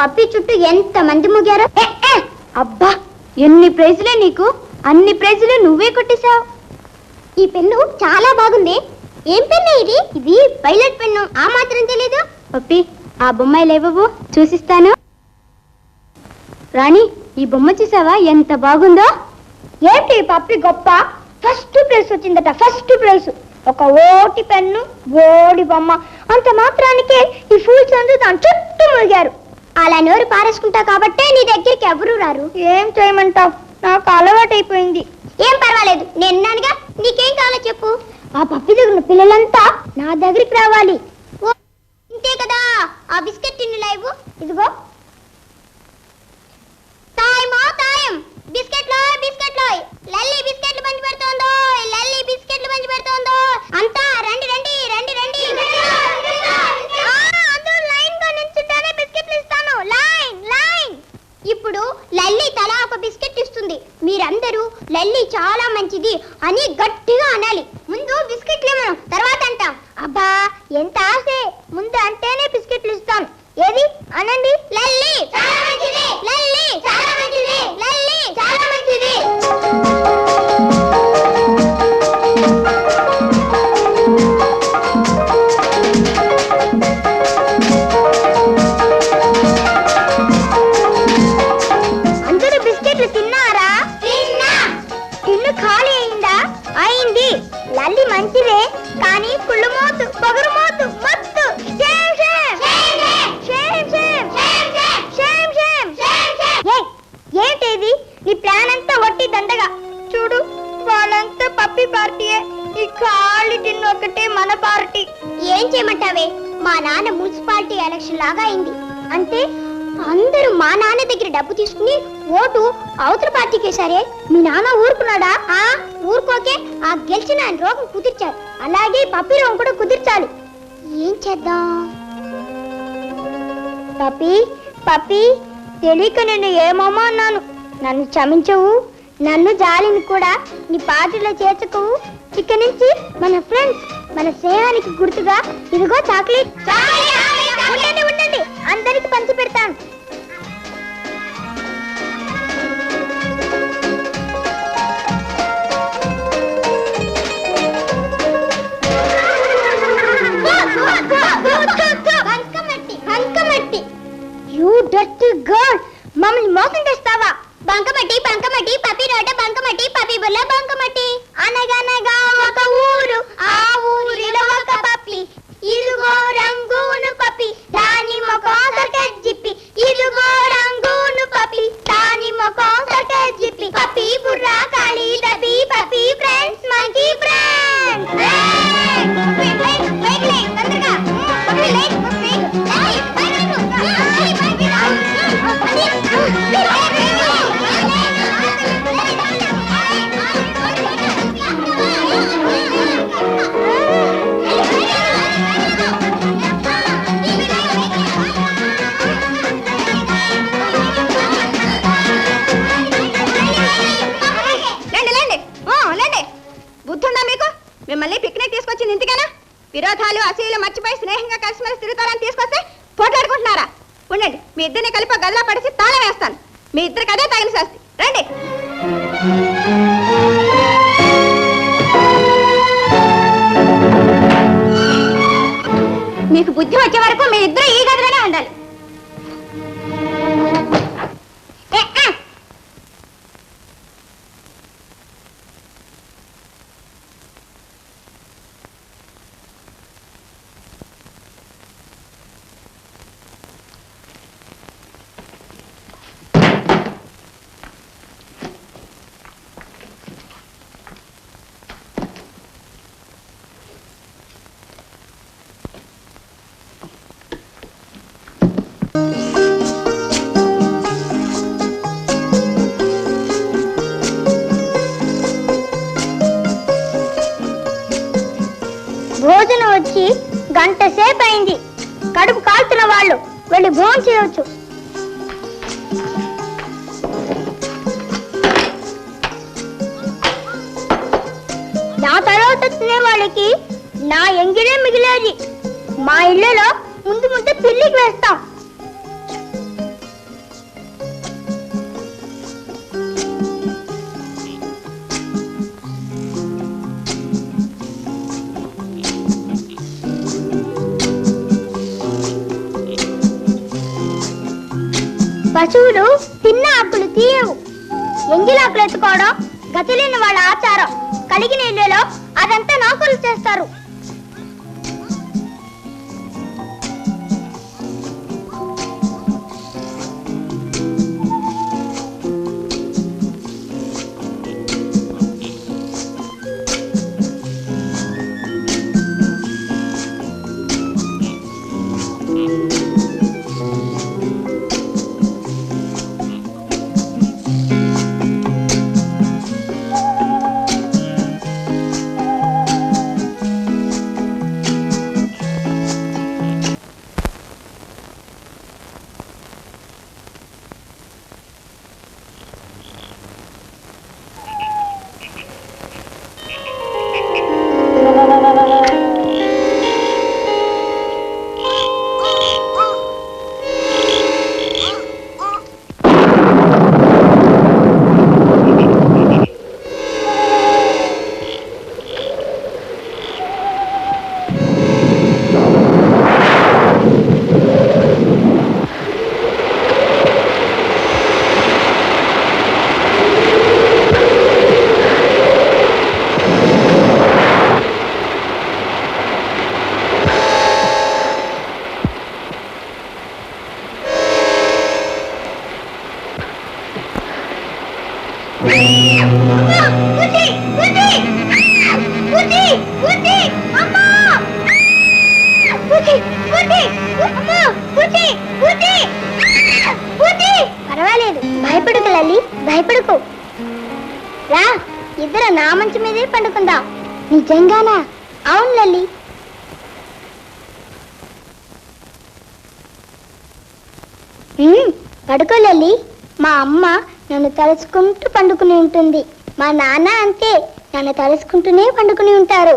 పప్పి చుట్టూ ఎంత మంది ముగారో? ఏ, అబ్బా ఎన్ని ప్రైజులే నీకు? అన్ని ప్రైజులు నువ్వే కొట్టేశావు. ఈ పెన్ను చాలా బాగుంది. ఏం పెన్ను ఇది? ఇది పైలట్ పెన్ను. ఆ మాత్రం తెలీదు. పప్పి ఆ బొమ్మాయి లేవవు చూసిస్తాను. రాణి ఈ బొమ్మ చూసావా? ఎంత బాగుందో? ఏంటి పప్పి గొప్ప? ఫస్ట్ ప్రైజ్ వచ్చిందట ఫస్ట్ ప్రైజ్. ఒక ఓటి పెన్ను ఓడి బొమ్మ. అంత మాత్రానికే ఈ ఫూల్స్ అందరూ దాని చుట్టూ మురిగారు అలా నోరు పారేసుకుంటావు కాబట్టే నీ దగ్గరికి ఎవరు రారు. ఏం చేయమంటావు? నాకు అలవాటు అయిపోయింది ఏం పర్వాలేదు నేను ఉన్నానుగా. నీకేం కావాలో చెప్పు. ఆ పప్పి దగ్గర పిల్లలంతా నా దగ్గరికి రావాలి. ఓ, ఇంతే కదా. ఆ బిస్కెట్ తిన్ను లైవ్ ఇదిగో. తాయమో తాయం బిస్కెట్లో బిస్కెట్లో లల్లి బిస్కెట్లు పంచి పెడుతోందో లల్లి బిస్కెట్లు दीदी आणि गट ఈ ఖాళీ తిన్న ఒకటే మన పార్టీ. ఏం చేయమంటావే? మా నాన్న మున్సిపాలిటీ ఎలక్షన్ లాగా అయింది. అంటే అందరూ మా నాన్న దగ్గర డబ్బు తీసుకుని ఓటు అవతల పార్టీకి వేశారే మీ నాన్న ఊరుకున్నాడా? ఆ ఊరుకోకే. ఆ గెలిచిన ఆయన రోగం కుదిర్చారు అలాగే పప్పి రోగం కూడా కుదిర్చాలి. ఏం చేద్దాం? పప్పి పప్పి తెలియక నేను ఏమమ్మా అన్నాను. నన్ను క్షమించవు. నన్ను జాలిని కూడా నీ పార్టీలో చేర్చుకోవు. ఇక నుంచి మన ఫ్రెండ్స్ మన స్నేహానికి గుర్తుగా ఇదిగో చాక్లెట్. ఉండండి ఉండండి. అందరికి పంచి పెడతాను. Hey, hey! విరోధాలు అసూయలు మర్చిపోయి స్నేహంగా కలిసిమెలిసి తిరుగుతారని తీసుకొస్తే పోట్లాడుకుంటున్నారా? ఉండండి మీ ఇద్దరిని కలిపి ఒక గల్లా పడిసి తాళం వేస్తాను. మీ ఇద్దరికి అదే తగిన శాస్తి. రండి. మీకు బుద్ధి వచ్చే వాళ్ళు వెళ్ళి భోజనం చేయవచ్చు నా తర్వాత తినే వాళ్ళకి నా ఎంగిలే మిగిలేది. మా ఇళ్ళలో ముందు ముందు పిల్లికి వేస్తాం. పశువులు తిన్న ఆకులు తీయవు. ఎంగిలాకులు ఎత్తుకోవడం గతిలేని వాళ్ళ ఆచారం. కలిగిన ఇళ్ళలో అదంతా నౌకలు చేస్తారు. పర్వాలేదు భయపడకు లల్లి భయపడకు. రా ఇద్దరు నా మంచి మీదే పండుకుందాం. నిజంగానా? అవును లల్లి. పడుకో లల్లి. మా అమ్మ నన్ను తలుచుకుంటూ పండుకుని ఉంటుంది. మా నాన్న అంతే. నన్ను తలుచుకుంటూనే పండుకుని ఉంటారు.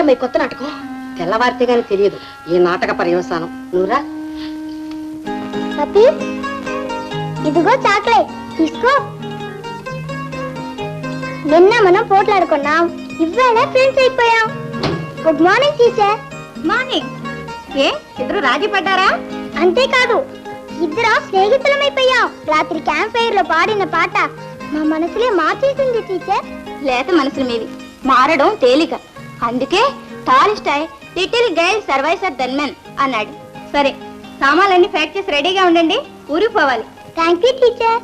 ఏమిటమ్మా ఈ కొత్త నాటకం. తెల్లవారితే గాని తెలియదు. ఈ నాటక పర్యవసానం. నువ్వురా ఇదిగో చాక్లెట్ తీసుకో. నిన్న మనం పోట్లాడుకున్నాం. ఇవాళ ఫ్రెండ్స్ అయిపోయాం. గుడ్ మార్నింగ్ టీచర్ మార్నింగ్ ఏ ఇద్దరు రాజీ పడ్డారా? అంతేకాదు ఇద్దరు స్నేహితులమైపోయాం. రాత్రి క్యాంప్ ఫైర్లో పాడిన పాట మా మనసులే మార్చేసింది టీచర్ లేత మనసులు మీవి మారడం తేలిక. అందుకే టాలిస్టాయ్ లిటిల్ గైల్ సర్వైసర్ దన్మెన్ అన్నాడు. సరే సామాన్లన్నీ ప్యాక్ చేసి రెడీగా ఉండండి. ఊరికి పోవాలి థ్యాంక్ యూ టీచర్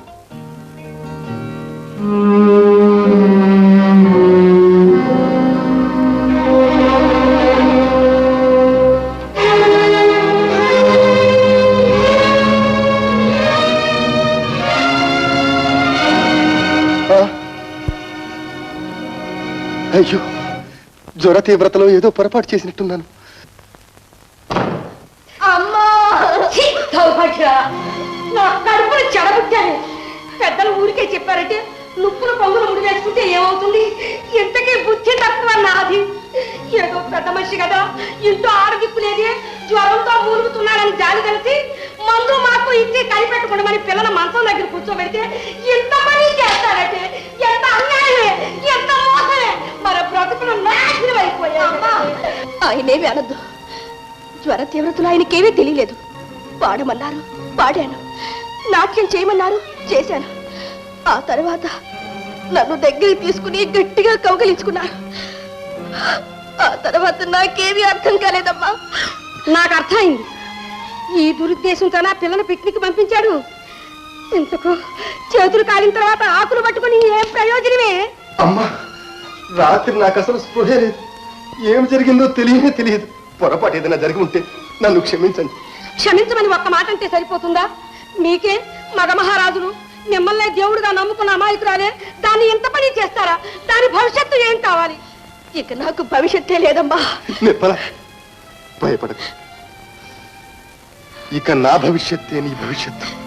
అయ్యో జ్వర తీవ్రతలో ఏదో పొరపాటు చేసినట్టున్నాను. అమ్మా! నా కడుపును చెడబుట్టాను పెద్దలు ఊరికే చెప్పారంటే నుప్పులు పొంగులు ముడి వేసుకుంటే ఏమవుతుంది? ఇంతకీ బుద్ధి తక్కువ నాది. ఏదో పెద్ద మనిషి కదా ఇంట్లో లేదే జ్వరంతో మూలుగుతున్నాడని జాలి కలిసి మందు మాకు ఇచ్చి కలిపెట్టుకోవడమని పిల్లల మంచం దగ్గర కూర్చోబెడితే ఎంత ఆయనేమి అనద్దు. జ్వర తీవ్రతలు ఆయనకేమీ తెలియలేదు. పాడమన్నారు పాడాను నాట్యం చేయమన్నారు చేశాను. ఆ తర్వాత నన్ను దగ్గరికి తీసుకుని గట్టిగా కౌగలించుకున్నారు. ఆ తర్వాత నాకేమీ అర్థం కాలేదమ్మా. నాకు అర్థమైంది. ఈ దురుద్దేశంతో నా పిల్లల పిక్నిక్ పంపించాడు. ఇంతకు చేతులు కాలిన తర్వాత ఆకులు పట్టుకుని ఏం ప్రయోజనమే? అమ్మా రాత్రి నాకు అసలు స్పృహే లేదు. ఏం జరిగిందో తెలియనే తెలియదు. పొరపాటు ఏదైనా జరిగి ఉంటే నన్ను క్షమించండి. క్షమించమని ఒక్క మాట అంటే సరిపోతుందా? మీకే మగ మహారాజులు మిమ్మల్ని దేవుడుగా నమ్ముకున్న అమాయకురాలే దాన్ని ఎంత పని చేస్తారా? దాని భవిష్యత్తు ఏం కావాలి? ఇక నాకు భవిష్యత్తే లేదమ్మా. నిర్మల భయపడకు. ఇక నా భవిష్యత్తే నీ భవిష్యత్తు.